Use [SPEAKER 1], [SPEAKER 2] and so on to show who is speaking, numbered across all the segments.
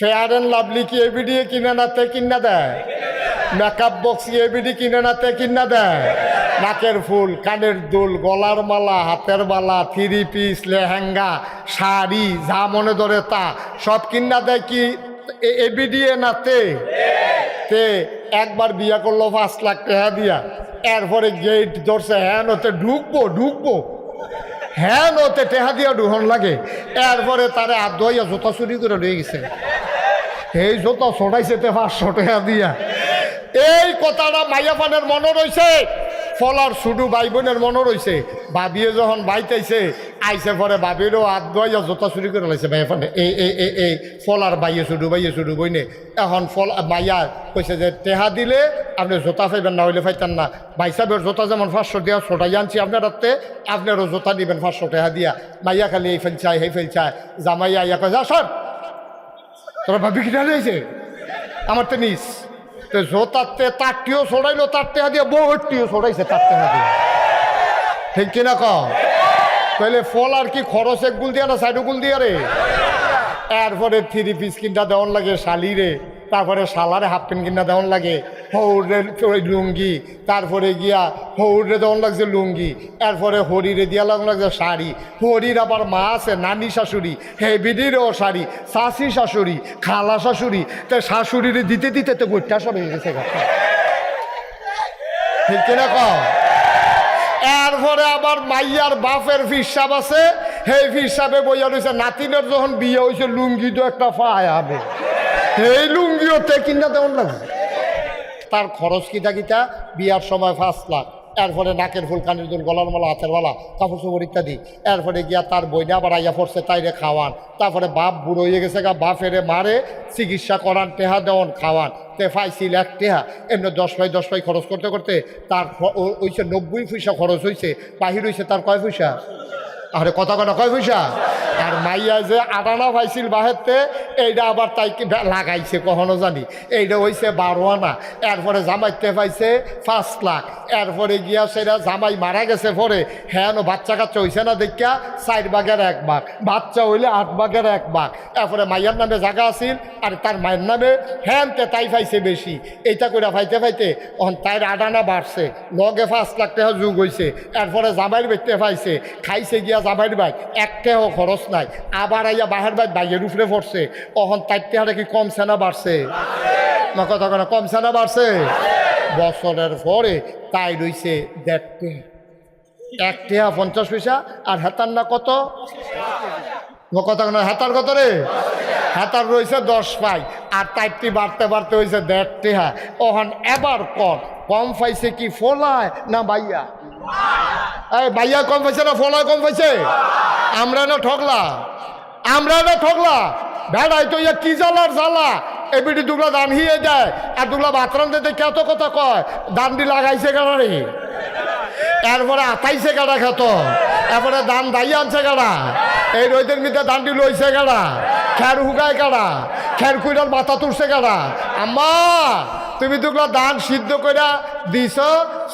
[SPEAKER 1] Fair and lovely কি এবিডি কিনে না তে কিনা দেয় মেকআপ বক্স কি এবিডি কিনে না তে কিনা দেয় নাকের ফুল, কানের দুল, গলার মালা, হাতের মালা থ্রি পিস লেহেঙ্গা, শাড়ি, যা মনে ধরে তা, সব কিনা দেয় কি এবিডি না তে? তে, একবার বিয়া করল পাঁচ লাখ টাকা দিয়া। এরপরে গেট ধরছে হ্যাঁ নতে ঢুকবো ঢুকবো। হ্যাঁ নতে টেহা দিয়া দুহন লাগে। এরপরে তারে আর দইয়া জোতা চুরি করে রয়ে গেছে। এই জোতা চটাইছে তে পাঁচশো টাকা দিয়া। এই কথাটা মাইয়া পানের মনে রয়েছে ফলার শুধু ভাই বোনের মনে রয়েছে ভাবিয়ে যখন বাইতাইছে আইসে পরে ভাবিরও হাত ধোয়াইয়া জোতা চুরি করে লাইছে ভাইয়া পানে এই এই এই এই ফলার বাইয়ে শুধু বাইয়ে শুধু বইনে। এখন ফল মাইয়া কইছে যে, টেহা দিলে আপনি জোতা পাইবেন না হইলে পাইতেন না। ভাই সাহেবের জোতা যেমন পাঁচশো দেওয়া ছোটাই আনছি আপনার হাতে আপনারও জোতা দিবেন পাঁচশো টাকা দিয়া। মাইয়া খালি এই ফেল চায় এই ফেল চায়। জামাইয়া ইয়া কয়, যা, সর! তোরা ভাবি কিনা রয়েছে আমার তো নিস। তো জোতাতে তারটিও ছড়াইলো তারটে দিয়ে বহুটিও ছড়াইছে তারটে দিয়ে ঠিক কিনা ক তাহলে ফল আর কি খরচ এক গুল দিয়া না সাইড গুল দিয়া রে? এরপরে থ্রি পিস কিনটা দেওয়ার লাগে শালিরে তারপরে শালারে হাফ প্যান্ট কিনা দেওয়ান লাগে, হৌরে লুঙ্গি, তারপরে গিয়া হৌরে দেওয়ান লাগছে লুঙ্গি, এরপরে হরিরে দিয়া লাগান লাগছে শাড়ি, হরির আবার মা আছে, নানি শাশুড়ি হেবিডিরও শাড়ি শাশি শাশুড়ি, খালা শাশুড়ি, তা শাশুড়িরে দিতে দিতে তো গোটা সব হয়ে গেছে। ঠিক কিনা কম এরপরে আবার মাইয়ার বাপের ফিসাব আছে, সেই ফিসাবে বইয়া রয়েছে নাতিনের যখন বিয়ে হয়েছে লুঙ্গি তো একটা পায় হবে এই লুঙ্গিওতে কিনা তেমন লাগে। তার খরচ কিটা কিটা বিয়ার সময় পাঁচ লাখ, এরপরে নাকের ফুল কানের দুল, গলার মালা, হাতের মালা, কাপড় চোপড় ইত্যাদি। এরপরে গিয়া তার বইনা বাড়াইয়া পড়ছে, তাইরে খাওয়ান। তারপরে বাপ বুড়ো হয়ে গেছে গা, বাপেরে মারে, চিকিৎসা করান, টেহা দেওয়ান, খাওয়ান। তে ফাইছিল এক টেহা, এমনি দশ পাই দশ পাই খরচ করতে করতে তার ওইছে নব্বই পয়সা খরচ হয়েছে বাহির হয়েছে তার কয় পয়সা? আরে কথা কথা কয় পয়সা? আর মাইয়া যে আটানা পাইছিল বাহেরতে এইটা আবার তাই লাগাইছে, কখনো জানি। এইটা হইছে বারো আনা এরপরে জামাইতে পাইছে পাঁচ লাখ। এরপরে গিয়া সেটা জামাই মারা গেছে পরে হ্যাঁ বাচ্চা কাচ্চা হইছে না দেখিয়া চার বাগের এক বাঘ। বাচ্চা হইলে আট বাগের এক বাঘ। এরপরে মাইয়ার নামে জায়গা আছিল, আর তার মায়ের নামে হ্যানতে তাই পাইছে বেশি। এইটা করে পাইতে পাইতে অন তাইর আডানা বাড়ছে। লগে পাঁচ লাখ টাকা যুগ হয়েছে এরপরে জামাইর বেচতে পাইছে। খাইছে গিয়া জামাইর বাইক একটাও খরচ নাই। আবার আইয়া বাহের বাইক বাইয়ের উপরে পড়ছে। অহন তাইতে হারে কি কমছে না বাড়ছে? কথা কেন কমছে না বাড়ছে? বছরের পরে তাই রইছে দেখতে এক টেহা পঞ্চাশ পয়সা, আর হেতার না কত? কথা কেন হেতার কত রে? হেতার রয়েছে দশ পাই, আর তাইটি বাড়তে বাড়তে হয়েছে দেড় হ্যাঁ। ওহন এবার কর, কম পাইছে কি ফোলায় না বাইয়া? এই বাইয়া কম পাইছে না ফলায় কম পাইছে? আমরা না ঠকলা আমরা না ঠকলা ভেড়াই তো ইয়া কি জ্বালার জ্বালা? এবিটি দুগলা দান হিয়ে যায় আর দুগলা বাথরুম দিতে কত কথা কয়? দান্ডি লাগাইছে কেন রে এরপরে আতাইছে গাড়া খেত। এরপরে ধান দাই আনছে গাড়া। এই রোদের মধ্যে ধানটি লইছে গাড়া। খের হুগায় গাড়া। খের কুইরার মাথা তুলছে গাড়া। আম্মা, তুমি দুগুলা ধান সিদ্ধ কইরা দিছ,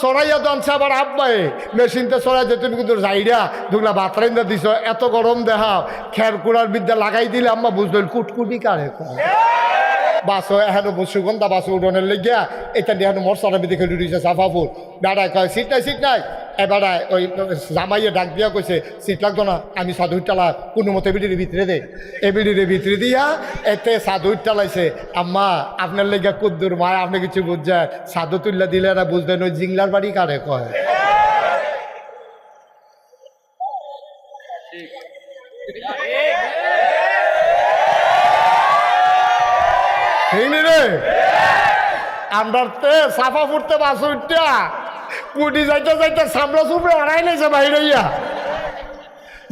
[SPEAKER 1] সরাইয়া দানছে আবার আব্বাই। মেশিনতে সরাই যে তুমি কিন্তু যাইরা দুগুলা বাতরাইন্দা দিছ। এত গরম দেখাও খের কুড়ার বিদ্যা লাগাই দিলে আম্মা বুঝলেন কুটকুটি কারে কয়। বাসো এহেন সুগন্ধা বাসো উডনের লেগিয়া এটা দিয়ে মশলা দেখে লুটিছে সাফাপুর বেড়ায় কয়, সিট নাই সিট নাই? এবারে ওই জামাইয়ে ডাক দিয়া কইছে, সিট লাগতো না, আমি সাধুর টালা কোনো মতে বিড়ির ভিতরে দে। এ বিড়ির ভিতরে দিয়া এতে সাধুর টালাইছে আম্মা, আপনার লেগে কুদ্দুর মায়, আপনি কিছু বুঝছেন? সাধু তুল্লা দিলে না বুঝবেন ওই জিংলার বাড়ি কারে কয়? হেইনি রে। আমরা তে সাফা ফুটতে বাসুরটা কুটি যাইতে যাইতে সামলা সুপড়ে আড়াই নাইছে বাইরে ইয়া।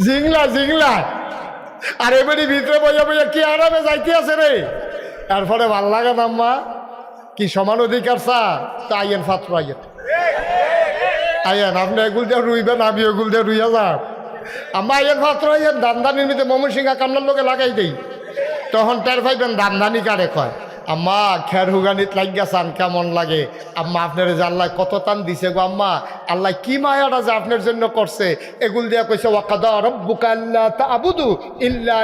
[SPEAKER 1] জিংলা জিংলা। আর এবারে ভিতরে বইয়া বইয়া কি আরামে যাইতে আছে রে। এরপরে ভালো লাগে না আম্মা। কি সমান অধিকার চা তা আইয়েন ফাত্র আইয়েন। আইয়েন, আপনি এগুল দিয়ে রুইবেন আমি এগুল দিয়ে রুইয়া যান আম্মা, আইয়েন ফাত্র আইয়েন। দান্দানির মধ্যে মমন সিংহা কামলার লোকে লাগাই দেই। তখন টের পাইবেন দামদানি কারে কয়। আম্মা, খের হুগানিত লাগিয়া কেমন লাগে? আম্মা, আপনার জানলায় কত টান দিছে গো আম্মা। আল্লাহ কি মায়াটা যে আপনার জন্য করছে? এগুল দিয়া কইছে ইল্লা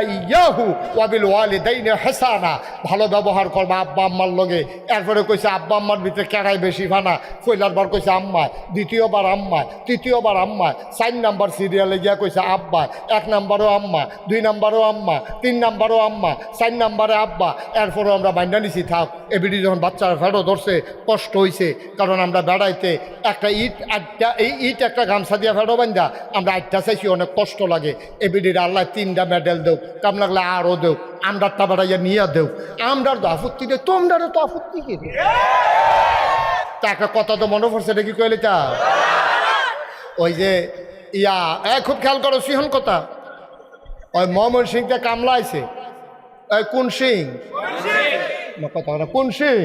[SPEAKER 1] হাসানা। ভালো ব্যবহার করবা আব্বা আম্মার লগে। এরপরে কইছে, আব্বা আম্মার ভিতরে কেড়াই বেশি ফানা পয়লার বার কইছে, আম্মা, দ্বিতীয়বার আম্মা, তৃতীয়বার আম্মা। চার নাম্বার সিরিয়ালে গিয়া কইছে, আব্বা, এক নাম্বারও আম্মা, দুই নাম্বারও আম্মা, তিন নাম্বারও আম্মা, চার নাম্বারে আব্বা। এরপরও আমরা বাইন্দা নিছি থাক এবিডি যখন বাচ্চারা ফেরো ধরছে, কষ্ট হইছে, কারণ আমরা বেড়াইতে একটা ইট, আটটা, এই ইট একটা গামছা দিয়া ফেরো বান্ধা, আমরা আটটা চাইছি, অনেক কষ্ট লাগে। এবিডির আল্লাহ তিনটা মেডেল দেও কাম লাগলে আরও দেও আমরারটা বেড়াইয়া নিয়ে দেও আমরার তো আপত্তি নেই, তোমরারও তো আপত্তি কি? তা একটা কথা তো মনে পড়ছে নাকি কইলে তা ওই যে, ইয়া, এ খুব খেয়াল করো, সিহন কথা। ওই মোহাম্মদ সিংটা কামলাইছে ওই কোন সিং? কথা না কোন সিং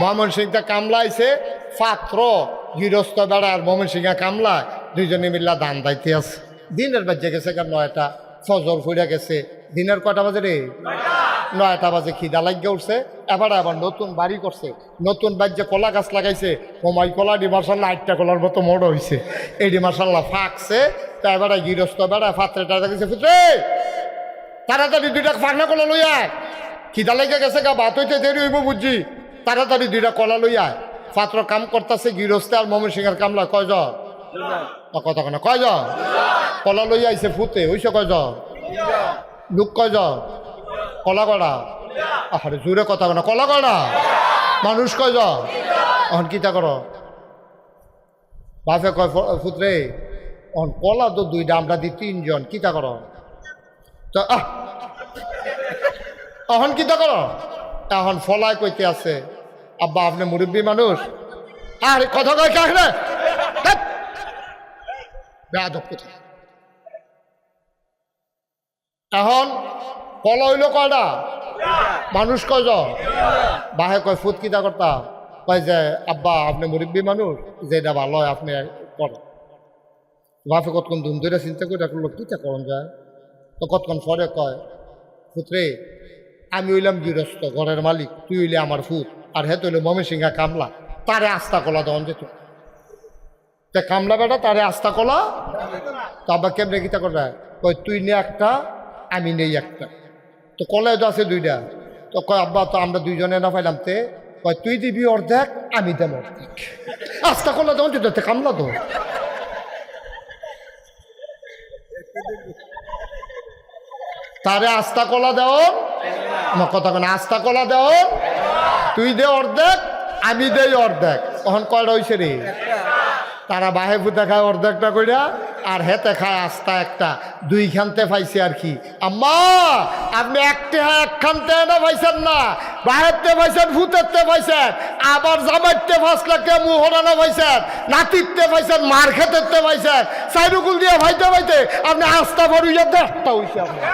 [SPEAKER 1] মোহাম্মদ সিংটা কামলাইছে পাত্র গৃহস্থ বেড়া আর মোহাম্মদ সিংহা কামলায়। দুইজনে মিল্লা দান দাইতে আছে। দিনের বাজে গেছে কেন নয়টা। ফজর ফুড়ে গেছে। দিনের কটা বাজে রে? নয়টা। বাজে খিদা লাগিয়ে উঠছে। এবার আবার নতুন বাড়ি করছে। নতুন বাজ্যে কলা গাছ লাগাইছে হোমাই কলা ডি মার্শাল্লাহ আটটা কলার মতো মোড় হয়েছে এই ডি মার্শাল্লাহ ফাঁকছে। তা এবারে গৃহস্থ বেড়া ফাত্রে টাকা গেছে ফুটরে তাড়াতাড়ি দুইটা ফাঁকনা কলা লই আয়। খিদা লেগে গেছে গা ভাত হইতে দেরি হইব বুঝছি। তাড়াতাড়ি দুইটা কলা লই আয়। পাত্র কাম করতেছে গৃহস্থ আর মমন সিংহের কামলা কয়জন কথা কেন? কয়জন কলা লই আইছে ফুতে হইছে কয়জন লোক কয়জন কলা কড়া আরে জোরে কথা কেন। কলা কড়া মানুষ কয়জন অহন কিতা কর? বাপে কয় ফুতরে অহন কলা তো দুইটা আমরা দি তিনজন কিতা কর? তো আহ অহন কিতা কর? এখন ফলায় কইতে আছে, আব্বা, আপনি মুরব্বী মানুষ? আরে কথা কয় কে রে? বেয়াদব এখন কলা হইল কয়টা? মানুষ কয়জন? বাহে কয় ফুট কিতা করতা? কয় যে, আব্বা, আপনি মুরব্বী মানুষ যে এটা ভালো হয় আপনি করেন। বাপে কতক্ষণ ধুম ধরে চিন্তা করে রাখল কিতা করন যায়? তো কতক্ষণ পরে কয় ফুতরে আমি হইলাম গৃহস্থ, ঘরের মালিক, তুই হইলে আমার ফুত আর হেতু হইলে মমি সিংহা কামলা, তারে আস্থা কলা দেওয়ান যেত তে কামলা বেটা, তারে আস্থা কলা? তো আব্বা কেমনে গীতা করে কয়, তুই নে একটা, আমি নেই একটা। তো কলায় তো আছে দুইটা। তো কয়, আব্বা, তো আমরা দুইজনে না পাইলাম তে। কয়, তুই দিবি অর্ধেক, আমি দেব অর্ধেক। আস্থা কলা দেওয়ান যেত কামলা তো। তারে আস্থা কলা দেও আমার কথা কেন আস্থা কলা দেও। তুই দে অর্ধেক, আমি দেই অর্ধেক। তখন কয়টা হয়েছে রে? তারা বাহে ফুতে খায় অর্ধেকটা কইরা, আর হেতে খায় আস্তা একটা। দুই খানতে পাইছে আর কি। আম্মা, আপনি একটা এক খানতে না পাইছেন না। বাহেরতে পাইছেন ভূতেরতে পাইছেন আবার জামাইতে লাখে মুহরানা পাইছেন নাতিরতে পাইছেন মার খেতেরতে পাইছেন সাইরুকুল দিয়ে ভাইতে ভাইতে আপনি আস্থা ভরিয়া দেখটা হইছে আপনার এ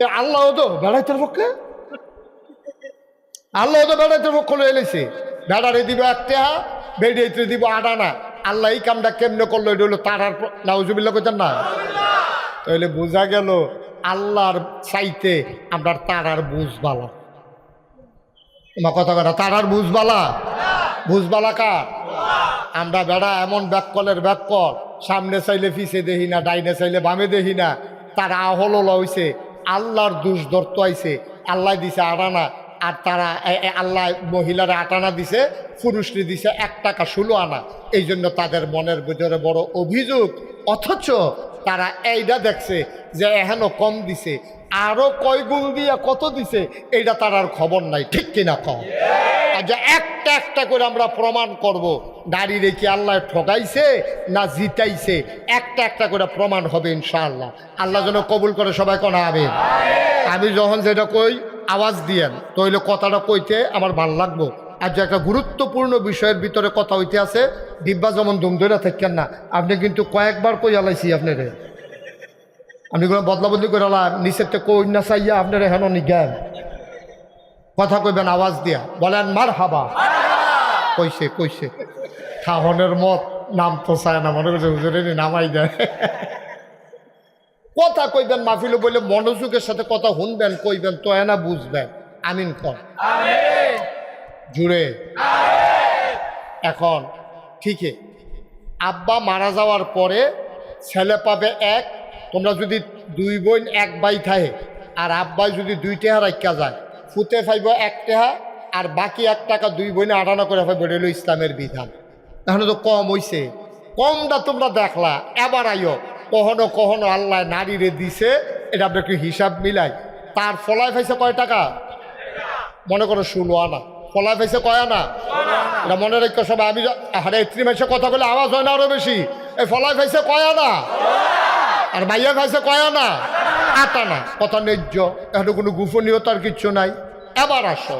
[SPEAKER 1] আল্লাহ তো বেড়াইতের পক্ষে? আল্লাহ তো বেড়াইতের পক্ষ এলেছে বেড়ারে দিব একটা বেড়িয়েতে দিব আটানা আল্লাহ এই কামটা কেমনে করল? এটা হলো তারার নাউজুবিল্লা কইতেন না? তাহলে বোঝা গেল আল্লাহর চাইতে আমরা তারার বুঝ বালা আমার কথা কথা তারার বুঝ বালা বুঝ বালা কার? আমরা বেড়া এমন ব্যাককলের ব্যাককল, সামনে চাইলে পিছে দেখি না, ডাইনে চাইলে বামে দেখি না। তারা হলো হইছে আল্লাহর দুষ ধরতো আইছে। আল্লাহ দিছে আটানা, আর তারা আল্লাহ মহিলারা আটানা দিছে, পুরুষটি দিছে এক টাকা ষোলো আনা। এই জন্য তাদের মনের ভিতরে বড় অভিযোগ। অথচ তারা এইটা দেখছে যে এখনও কম দিছে। আরও কয় গুণ দিয়া কত দিছে এইটা তার আর খবর নাই। ঠিক কিনা কম যে একটা একটা করে আমরা প্রমাণ করব। নারী রেখে আল্লাহ ঠকাইছে না জিতাইছে? একটা একটা করে প্রমাণ হবে ইনশাআল্লাহ। আল্লাহ যেন কবুল করে সবাই কোনা আমি আমি যখন যেটা কই আওয়াজ দিয়েন। তইলে কথাটা কইতে আমার ভালো লাগবো। আর যে একটা গুরুত্বপূর্ণ বিষয়ের ভিতরে কথা হইতে আছে ডিব্বা যেমন দুম ধরে থাকেন না আপনি কিন্তু কয়েকবার কই আলাইছি আপনারে। আপনি কোনো বদলা বদলি করে আলাম নিচের থেকে কই না চাইয়া আপনারা হেন নিজ্ঞান কথা কইবেন আওয়াজ দিয়া। বলেন মার হাবা কইছে কইছে। খাহনের মত নাম তো চায় না মনে করছে হুজুরে নামাই দেয়। কথা কইবেন মাহফিলে বলে মনোযোগের সাথে কথা শুনবেন কইবেন তো না বুঝবেন। আমিন কর জুড়ে। এখন ঠিকই। আব্বা মারা যাওয়ার পরে ছেলে পাবে এক তোমরা যদি দুই বোন এক বাই থাকে আর আব্বাই যদি দুই টেহা রাখা যায় ফুতে ফাইব এক টেহা, আর বাকি এক টাকা দুই বোনে আটানা করে ফাইব, এটা হলো ইসলামের বিধান। তাহলে তো কম হইছে। কমটা তোমরা দেখলা, এবার আইও। কখনো কখনো আল্লাহ নারীরে দিছে, এটা আমরা একটু হিসাব মিলাই। তার ফলায় ফাইছে কয় টাকা? মনে করো ষোলো আনা। ফলায় পাইছে কয় আনা? এটা মনে রেখো সব, আমি আরে এত্রি মাসে কথা বলে আওয়াজ হয় না আরও বেশি। এই ফলায় পাইছে কয় আনা? আর মাইয়া খাইছে কয় আনা? আট আনা। কথা ন্যায্য। এখন কোনো গোপনীয়তার কিচ্ছু নাই। এবার আসো।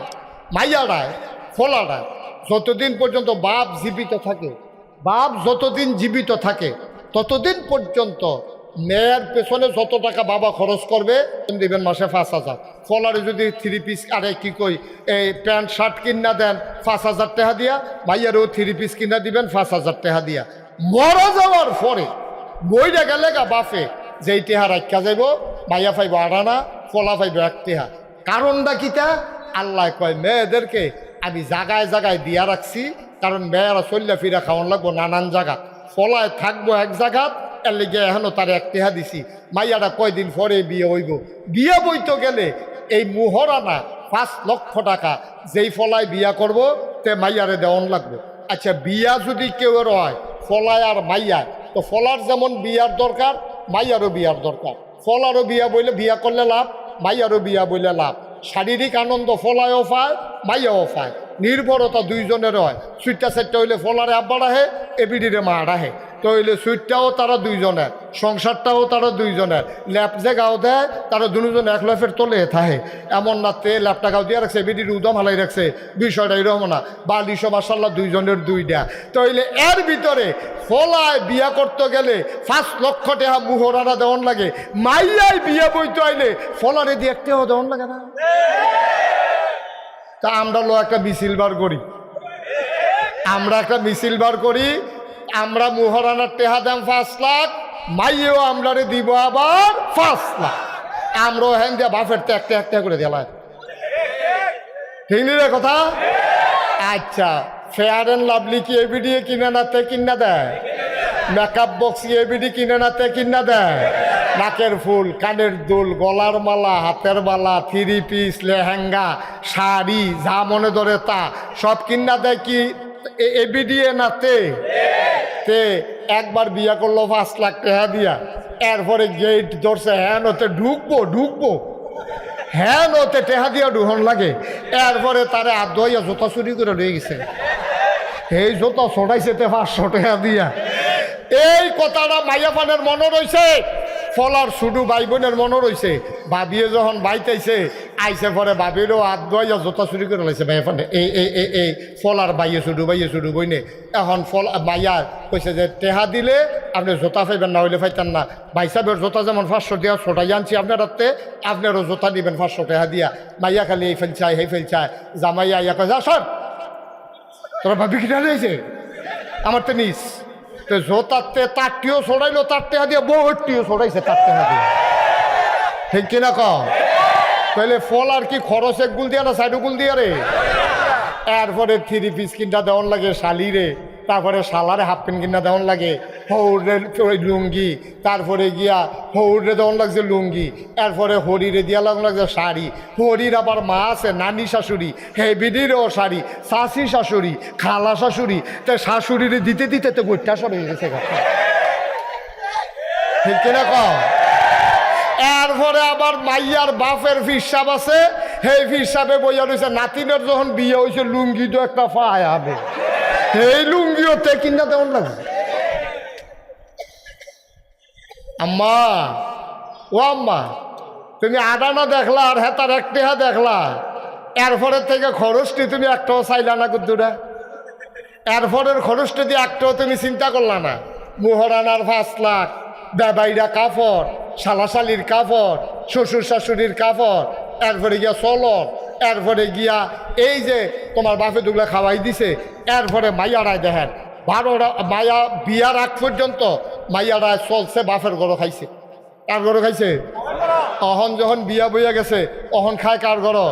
[SPEAKER 1] মাইয়ারায় ফলারায় যতদিন পর্যন্ত বাপ জীবিত থাকে, বাপ যতদিন জীবিত থাকে, ততদিন পর্যন্ত মেয়ের পেছনে যত টাকা বাবা খরচ করবে, দিবেন মাসে পাঁচ হাজার। ফলারে যদি থ্রি পিস আরে কি কই, এই প্যান্ট, শার্ট কিনা দেন পাঁচ হাজার টাকা দিয়া ভাইয়ারও থ্রি পিস কিনা দিবেন পাঁচ হাজার টাকা দিয়া। মরা যাওয়ার পরে বইটা গেলে গা বাফে যেই টেহা রাখা যাইব, মাইয়া পাইব আড়ানা, ফলা পাইব এক টেহা। কারণটা কিতা আল্লাহ কয়, মেয়েদেরকে আমি জাগায় জাগায় দিয়া রাখছি, কারণ মেয়েরা চল্লা ফিরা খাওয়ান লাগবো নানান জায়গা ফলায় থাকব এক জায়গাত এর লিগে এখনও তার এক টেহা দিছি। মাইয়াটা কয়দিন পরে বিয়ে হইব। বিয়ে বইতে গেলে এই মুহরানা পাঁচ লক্ষ টাকা যেই ফলায় বিয়া করব, তে মাইয়ারে দেওয়ান লাগবে। আচ্ছা বিয়া যদি কেউ হয় ফলায় আর মাইয়ায় তো ফলার যেমন বিয়ার দরকার, মাইয়ারও বিয়ার দরকার। ফলারও বিয়া বইলে বিয়া করলে লাভ? মাইয়ারও বিয়া বইলে লাভ। শারীরিক আনন্দ ফলায়ও পায় মাইয়াও পায়। নির্ভরতা দুইজনের হয়। সুইটটা সেটটা হইলে ফলারে আব্বার আহে, এবিডিরে মা আহে। তো হইলে সুইটটাও তারা দুইজনের, সংসারটাও তারা দুইজনের। ল্যাপ যে গাও দেয়, তারা দুজনে এক ল্যাপের তোলে থাহে এমন না তে ল্যাপটা গাও দিয়ে রাখছে, এবিডির উদম হালাই রাখছে। বিষয়টা এরকম না। বালিশো মাসাল্লাহ দুইজনের দুইটা হইলে এর ভিতরে ফলায় বিয়া করতে গেলে পাঁচ লক্ষ টাকা মুহরানা দেওয়ান লাগে। মাইয়াই বিয়া বইতে আইলে ফলারে দিয়ে একটাও দেওয়ান লাগে না। তা আমরা লো একটা মিছিল বার করি। আমরা একটা মিছিল বার করি, আমরা মুহরানার টেহা দাম পাঁচ লাখ, মাইয়েও আমরারে দিব আবার পাঁচ লাখ। আমরাও হ্যান দিয়া বাফের তো একটা একটা করে দিলাম ঠিক কথা? আচ্ছা ফেয়ার অ্যান্ড লাভলি কি এবিডি কিনে না তে কিনা দেয়? মেকআপ বক্স কি এবিডি কিনে না তে কিনা দেয়? নাকের ফুল, কানের দুল, গলার মালা, হাতের মালা, থ্রি পিস, লেহেঙ্গা, শাড়ি, যা মনে ধরে তা, সব কিনা দেয় কি? এবিডি না তে? তে। একবার বিয়া করল পাঁচ লাখ টাকা দিয়া। এরপরে গেট ধরছে হ্যাঁ ওতে ঢুকবো ঢুকবো। হ্যাঁ ওতে টেহা দিয়া ঢুহন লাগে। এরপরে তারে আদ হইয়া জোতা চুরি করে রয়ে গেছে। এই জোতা ছড়াইছে তে পাঁচশো টাকা দিয়া। এই কথাটা মাইয়া পানের মনে রয়েছে ফলার শুধু ভাই বোনের মনে রয়েছে ভাবিয়ে যখন বাইতেছে আইসে পরে ভাবিরও হাত ধোয়াইয়া জোতা চুরি করে লাইছে মাইয়া পানে এই এই এই এই ফলার বাইয়ে শুধু বাইয়ে শুধু বইনে এখন ফল মাইয়া কইছে যে, টেহা দিলে আপনি জোতা পাইবেন, না হইলে পাইতেন না। ভাই সাহেবের জোতা যেমন পাঁচশো দিয়া ছোটাই আনছি আপনার হাতে আপনারও জোতা দিবেন পাঁচশো টাকা দিয়া। মাইয়া খালি এই ফেল চায় এই ফেল চায়। জামাইয়া ইয়া কয়, যা, সর! তোরা ভাবি কিনা রয়েছে আমার তো নিস। তো জোতাতে তারটিও ছড়াইলো তারটে দিয়ে বহুটিও ছড়াইছে তারটে টেহা দিয়ে ঠিক কিনা ক তাহলে ফল আর কি খরচ এক গুল দিয়া না সাইডু গুল দিয়া রে? এরপরে থ্রি পিস কিনটা দেওয়ার লাগে শালিরে তারপরে শালারে হাফ প্যান্ট কিনা দেওয়ান লাগে, হৌরে লুঙ্গি, তারপরে গিয়া হৌরে দেওয়ান লাগছে লুঙ্গি, এরপরে হরিরে দিয়া লাগান লাগছে শাড়ি, হরির আবার মা আছে, নানি শাশুড়ি হেবিডিরও শাড়ি শাশি শাশুড়ি, খালা শাশুড়ি, তা শাশুড়িরে দিতে দিতে তো গোটা হয়ে গেছে ঠিক কিনা কম এরপরে আবার মাইয়ার বাপের ফিসাব আছে, সেই ফিসাবে বইয়া রয়েছে নাতিনের যখন বিয়ে হয়েছে লুঙ্গি তো একটা পায় হবে এই লুঙ্গিও তে কিনা তেমন লাগছে আম্মা, ও আম্মা, তুমি আডানা দেখলা আর হেতার একটিহা দেখলা? এরপরের থেকে খরচটি তুমি একটাও চাইলা না গুদ্দুরা এরপরের খরচটি দিয়ে একটাও তুমি চিন্তা করলা না। মোহরানার পাঁচ লাখ, বেবাইরা কাপড় শালাশালির কাপড় শ্বশুর শাশুড়ির কাপড় এরপরে গিয়া চলন। এরপরে গিয়া এই যে তোমার বাপে দুগুলা খাওয়াই দিছে, এরপরে মাইয়ারায় দেখেন। বারোটা মায়া বিয়ার আগ পর্যন্ত মাইয়ারায় চলছে বাপের গরো খাইছে। কার গরো খাইছে? অহন যখন বিয়া বইয়া গেছে, অহন খায় কার গরো?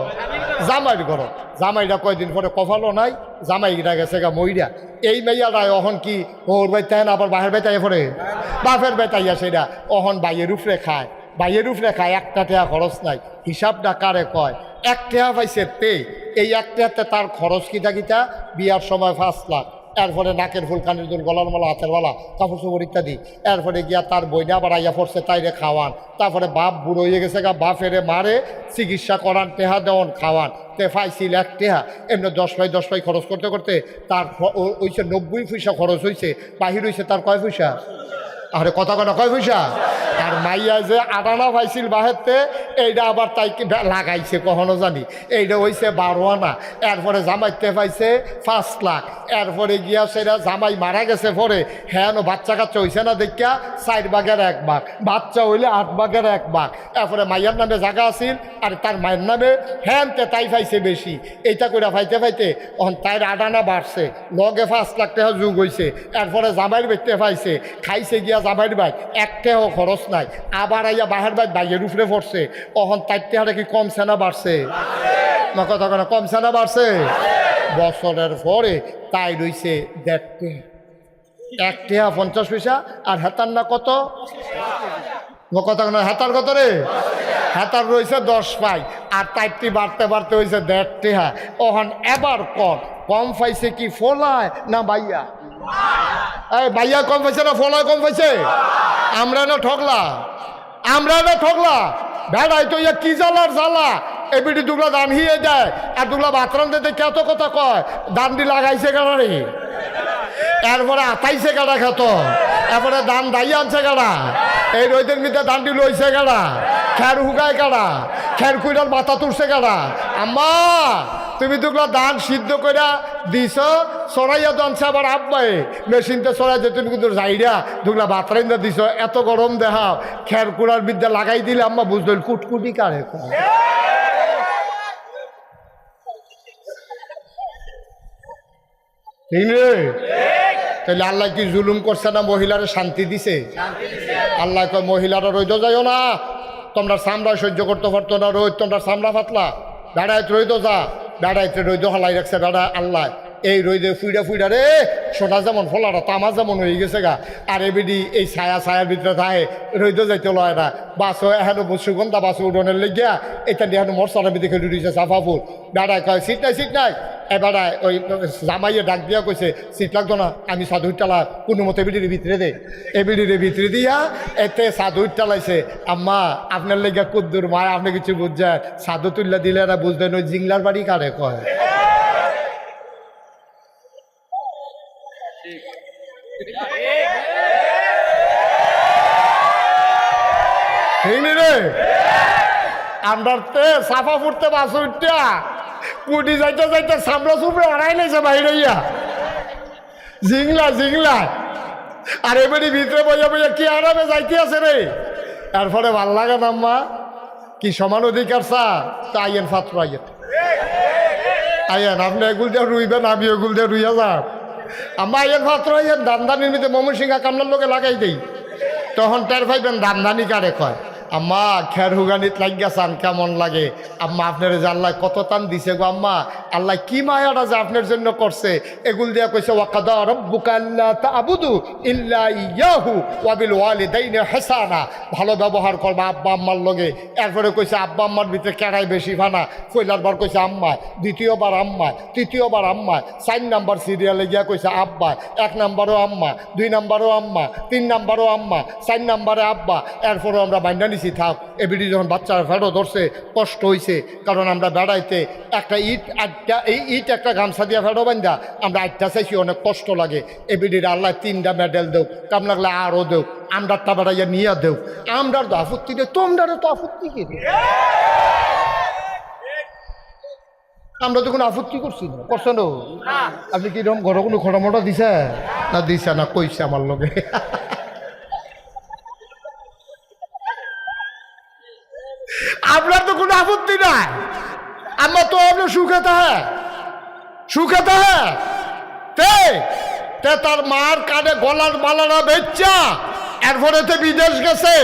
[SPEAKER 1] জামাইর গরো। জামাইটা কয়দিন পরে কফালো নাই জামাইটা গেছে গা মইরা। এই মেয়ারা অহন কি ওর বাইতে না আবার বাহের বাইতে পরে বাপের বেতাইয়া সেটা অহন বাইয়ের উফরে খায়। বাইয়ের উপরে খায়, একটা টেয়া খরচ নাই। হিসাবটা কারে কয়? এক টেয়া পাইছে তে, এই এক টেয়াতে তার খরচ কিটা কিটা বিয়ার সময় পাঁচ লাখ। এরপরে নাকের ফুল কানের দুল গলার মালা, হাতের মালা কাপড় চোপড় ইত্যাদি। এরপরে গিয়া তার বইনা বাড়াইয়া পড়ছে তাইরে খাওয়ান। তারপরে বাপ বুড়ো হয়ে গেছে গা, বাপেরে মারে চিকিৎসা করান, টেহা দেওয়ান, খাওয়ান। তে ফাইছিল এক টেহা, এমনি দশ পাই দশ পাই খরচ করতে করতে তার ওইছে নব্বই পয়সা খরচ হয়েছে বাহির হয়েছে তার কয় পয়সা? আরে কথা কথা কয় পয়সা? আর মাইয়া যে আটানা পাইছিল বাহেরতে এইটা আবার তাই লাগাইছে, কখনো জানি। এইটা হইছে বারো আনা এরপরে জামাইতে পাইছে পাঁচ লাখ। এরপরে গিয়া সেটা জামাই মারা গেছে পরে হ্যাঁ বাচ্চা কাচ্চা হইছে না দেখিয়া চার বাগের এক বাঘ, বাচ্চা হইলে আট বাগের এক বাঘ। এরপরে মাইয়ার নামে জায়গা আছিল, আর তার মায়ের নামে হ্যাঁ তাই পাইছে বেশি। এইটা করে ফাইতে ফাইতে অন তাইর আডানা বাড়ছে, লগে পাঁচ লাখ টাকা যুগ হইছে। এরপরে জামাইয়ের বেচতে পাইছে, খাইছে গিয়া জামাইয়ের বাইক একটাও খরচ নাই। আবার আইয়া বাহের বাইক বাইয়ের উপরে পড়ছে। অহন তাইতে হারে কি কমছে না বাড়ছে? কথা কেন কমছে না বাড়ছে? বছরের পরে তাই রইছে দেড়টে। এক টেহা পঞ্চাশ পয়সা আর হেতার না কত? কথা কেন হেতার কত রে? হেতার রয়েছে দশ পাই আর তাইটি বাড়তে বাড়তে হয়েছে দেড় টেহা ওহন এবার কম কম পাইছে কি ফলায় না বাইয়া? এই বাইয়া কম পাইছে না ফলায় কম পাইছে? আমরা না ঠকলা আমরা না ঠকলা ভেড়াই তো ইয়া কি জ্বালার জ্বালা? এবিটি দুগলা দান হিয়ে দেয়, আর দুগলা বাথরুম দিতে কত কথা কয় দানটি লাগাইছে কারণে এরপরে আতাইছে কাটা খেত? এরপরে দান দাই আনছে কাটা এই রোদের মধ্যে ধানটি লইছে কাটা খের হুগায় কাটা খের কুইটার মাথা তুলছে কাটা আম্মা! তুমি দুগুলো ধান সিদ্ধ কইরা দিছ, সরাইয়া দানছে আবার আব্বাই মেশিনতে সরাই যে তুমি কিন্তু যাইরা দুগুলা বাতরাইন্দা দিছ, এত গরম দেহা খের কুড়ার বিদ্যা লাগাই দিলে আম্মা বুঝলেন কুটকুটি কারে রে? তাহলে আল্লাহ কি জুলুম করছে না মহিলারে শান্তি দিছে? আল্লাহ কয়, মহিলারা রইদ যাইও না। তোমরা সামরা সহ্য করতে পারতো না রোদ তোমরা সামরা ফাতলা। বেড়াইতে রইদ যা। বেড়াইতে রইদ হলাই রাখছে বেড়া আল্লাহ। এই রইদে ফুইডা ফুইডা রে। সোনা যেমন ফলাটা তামা যেমন হয়ে গেছে গা। আর এবিডি এই ছায়া, ছায়ার ভিতরে থাকে রইদ যাইতে লয় না। বাসও এখন সুগন্ধা বাস উড়নের লেগিয়া এটা দিয়ে এখন মরসার ভিতরে ডুডিছে সাফাফুল বেড়ায় কয়, সিট নাই সিট নাই। এবারে ওই জামাইয়ে ডাক দিয়া কইছে, সিট লাগতো না, আমি সাধুর টালা কোনো মতে বিডির ভিতরে দে। এ বিডির ভিতরে দিয়া এতে সাধুর টালাইছে আম্মা, আপনার লেগে কুদ্দুর মায়, আপনি কিছু বুঝছেন? সাধু তুল্লা দিলে না বুঝতেন ওই জিংলার বাড়ি কারে কয়? রে আমরা তে সাফা ফুটতে বাসুরটা কুটি যাইতে যাইতে সামলা সুপড়ে আড়াই নাইছে বাইরে ইয়া। জিংলা জিংলা। আর এবারে ভিতরে বইয়া বইয়া কি আরামে যাইতে আছে রে? এরপরে ভালো লাগে না আম্মা। কি সমান অধিকার চা তা আইয়েন ফাত্র আইয়েন। আইয়েন, আপনি এগুল দিয়ে রুইবেন আমি এগুল দিয়ে রুইয়া যান। ফাত্র আইয়েন দামদানির মধ্যে মমন সিংহা কামলার লোকে লাগাই দেই। তখন টের পাইবেন দামদানি কারে কয়। আম্মা, খের হুগানিত লাগিয়া কেমন লাগে? আম্মা, আপনার যে আল্লাহ কত টান দিছে গো আম্মা। আল্লাহ কি মায়াটা যে আপনার জন্য করছে? এগুল দিয়া কইছে, ওয়াকাদা রব্বুকা আল্লা তাবুদু ইল্লা ইয়াহু ওয়াবিল ওয়ালিদাইনি হাসানা। ভালো ব্যবহার করবা আব্বা আম্মার লগে। এরপরে কইছে, আব্বা আম্মার ভিতরে কেড়াই বেশি ফানা। কইলার বার কইছে, আম্মা, দ্বিতীয়বার আম্মা, তৃতীয়বার আম্মা। চার নাম্বার সিরিয়ালে গিয়া কইছে, আব্বা, এক নাম্বারও আম্মা, দুই নাম্বারও আম্মা, তিন নাম্বারও আম্মা, চার নাম্বারে আব্বা। এরপরও আমরা বাইন্দা নিছি। থাক এবিডি যখন বাচ্চারা ফেরো ধরছে কষ্ট হইছে কারণ আমরা বেড়াইতে একটা ইট আটটা এই ইট একটা গামছা দিয়া ফেরো বান্ধা আমরা আটটা চাইছি অনেক কষ্ট লাগে। এবিডির আল্লাহ তিনটা মেডেল দেও কাম লাগলে আরও দেও আমরারটা বেড়াইয়া নিয়ে দেও আমরার তো আপত্তি নেই তোমরারও তো আপত্তি কি? আমরা তো কোনো আপত্তি করছি না করছে না? আপনি কি এরকম ঘর কোনো খোটামোটা দিছে? না দিছে না কইছে আমার লগে। আপনার তো কোনো আপত্তি নাই। আমার তো আপনার সুখেতে হ্যাঁ সুখেতে হ্যাঁ তে তে তার মার কানে গলার মালারা বেচ্চা এরপরে তে বিদেশ গেছে।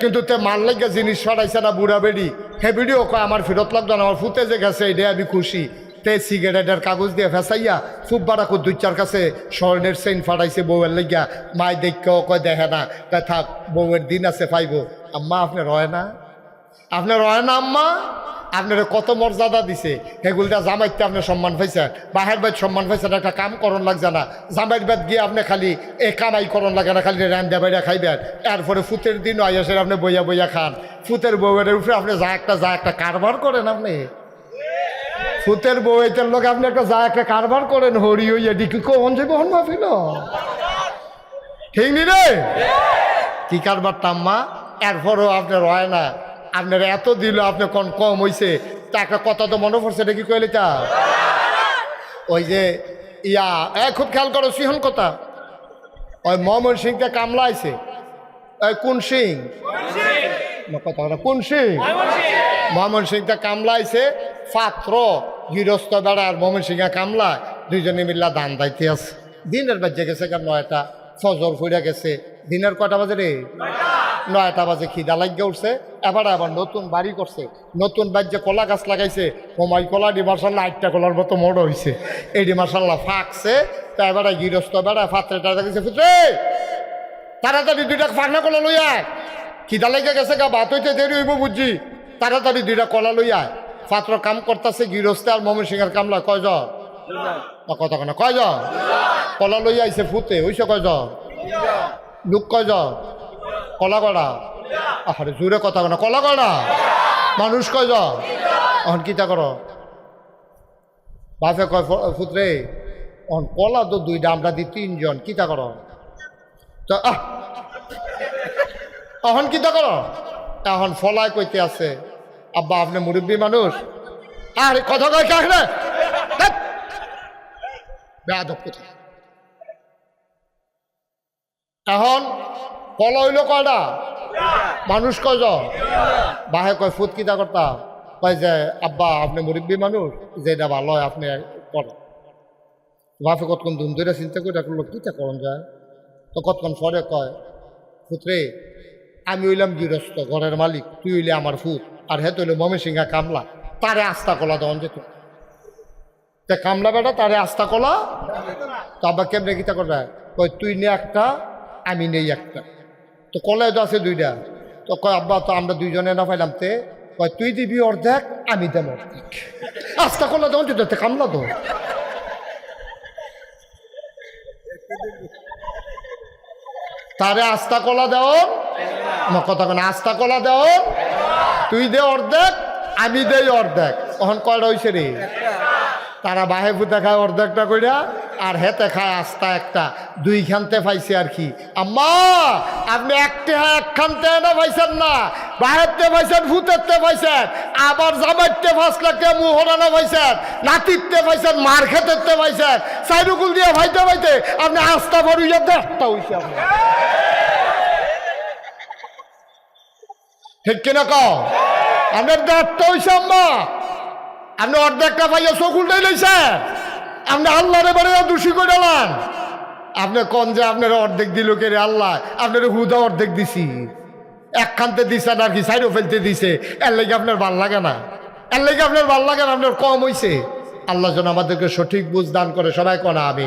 [SPEAKER 1] কিন্তু তে মার লেগে জিনিস সরাইছে না বুড়া বেড়ি। হে ভিডিও কয় আমার ফেরত লাগতো না, আমার ফুতে যে গেছে, এটাই আমি খুশি। তে সিগারেটের কাগজ দিয়ে ফেসাইয়া খুব বাড়া কো দুই চার কাছে স্বর্ণের সেন ফাটাইছে বউয়ের লেগিয়া। মায় দেখকেও কয়, দেখে না, তা থাক, বউয়ের দিন আছে, পাইব। আম্মা আপনার হয় না? আপনার হয় না আম্মা আপনার কত মর্যাদা দিছে। সেগুলটা জামাইতে আপনি সম্মান পাইছেন। বাহের বাইর সম্মান পাইছেন, একটা কাম করণ লাগছে না। জামাইয়ের বাদ গিয়ে আপনি খালি এ কামাই করণ লাগে না, খালি রান্দা বাইরা খাইবেন। এরপরে ফুতের দিন আইসেন আপনি বইয়া বইয়া খান। ফুতের বউয়ের উপরে আপনি যা একটা যা একটা কারবার করেন আপনি। ফুতের বউয়ের লোক আপনি একটা যা একটা কারবার করেন, হরি হইয়া ডিকি কখন যে বহন মাফিল ঠিক নি রে? কি কারবার টাম্মা এরপরও আপনার হয় না। আপনার এত দিল আপনি কোন কম তা একটা কথা তো মনে পড়ছে এটা কি কইলে তা? ওই যে ইয়া এ খুব খেয়াল করো সিহন কথা। ওই মোহাম্মদ সিংটা কামলা আইছে। ওই কোন সিং? কথা কোন সিং? মোহাম্মদ সিংটা কামলা আইছে। পাত্র গৃহস্থ বেড়া আর মোহাম্মদ সিংহা কামলা। দুইজনে মিল্লা দান দাইতে আছে। দিনের বাজে গেছে কেন নয়টা। ফজর ফুইরা গেছে। দিনের কটা বাজে রে? নয়টা বাজে খিদা লাগিয়ে উঠছে। এবার আবার নতুন বাড়ি করছে। নতুন বাজ্যে কলা গাছ লাগাইছে। হোমাই কলা ডি মার্শাল্লাহ আটটা কলার মতো মোড় হয়েছে এডি মার্শাল্লাহ ফাঁকছে। তা এবারে গৃহস্থ বেড়া ফাত্রে গেছে ফুটরে তাড়াতাড়ি দুইটা ফাঁকনা কলা লই আয়। খিদা লেগে গেছে গা ভাত হইতে দেরি হইব বুঝছি তাড়াতাড়ি দুইটা কলা লই আয়। পাত্র কাম করতেছে গৃহস্থ আর মমিন সিংহের কামলা। কয়জন কথা কেন কয়জন কলা লই আইছে ফুতে। হইছে কয়জন লোক কয় কলা গড়া আরে জোরে কথা কেন কলা গড়া মানুষ কয়জন এখন কিতা কর? বাপে কয় ফুতরে অন কলা তো দুইটা, আমরা দি তিনজন কিতা কর? তো, আহ। এখন কিতা কর? এখন ফলায় কইতে আছে, আব্বা আপনি মুরব্বী মানুষ? আরে, কথা কয় কাক রে ধ্যাৎ। বেয়াদব কোথায়? এখন কলা হইল কয়টা? মানুষ কয়জন? বাহে কয়, ফুট কিতা করতা? কয় যে, আব্বা, আপনি মুরব্বী মানুষ যেটা ভালো হয় আপনি করেন বাপে কতক্ষণ ধুম ধরে চিন্তা করে করল কিতা করন যায়? তো কতক্ষণ সরে কয় ফুতরে আমি হইলাম গৃহস্থ, ঘরের মালিক, তুই হইলে আমার ফুত আর হেত হইলে ময়মনসিংহা কামলা, তারে আস্থা কলা দেওয়ান যেত। তে কামলা বেটা, তারে আস্থা কলা? তো আব্বা কেমনে কিতা করবে? কয়, তুই নে একটা, আমি নেই একটা। তো কলায় তো আছে দুইটা। তো কয়, আব্বা, তো আমরা দুইজনে না পাইলাম তে। কয়, তুই দিবি অর্ধেক, আমি দেব। অর্ধেক আস্থা কলা দেওয়ান যেত তে কামলা তো। তারে আস্থা কলা আমার কথা কেন আস্থা কলা দেওন তুই দে অর্ধেক, আমি দেই অর্ধেক। তখন কয়টা হয়েছে রে? তারা বাহে ফুতে খায়, অর্ধেকটা কইরা, আর হেতে খায় আস্তা একটা। দুই খানতে পাইছে আর কি। আম্মা, আপনি একটে হ্যাঁ এক খানতে না পাইছেন না। বাহেরতে পাইছেন, ভূতেরতে পাইছেন। আবার জামাইতে পাঁচ লাখতে মুহরানা পাইছেন? নাতিরতে পাইছেন, মার খেতেরতে পাইছেন। সাইরুকুল দিয়ে ভাইতে ভাইতে আপনি আস্তা আস্থা ভরুইয়া দেখটা হইছে আপনার ঠিক কিনা কও? আপনার দাঁতটা হইছে আম্মা। আপনি অর্ধেকটা পাইয়া চোখ উল্টাই লইছেন আপনি আল্লাহরে বারে দোষী করে এলাম আপনি কন যে আপনার অর্ধেক দিল কে রে আল্লাহ? আপনার হুদা অর্ধেক দিছি। একখানতে দিছে না কি সাইডও ফেলতে দিছে। এর লাগে আপনার ভালো লাগে না। এর লাগে আপনার ভালো লাগে না, আপনার কম হইছে। আল্লাহ যেন আমাদেরকে সঠিক বুঝ দান করে, সবাই কনা আমি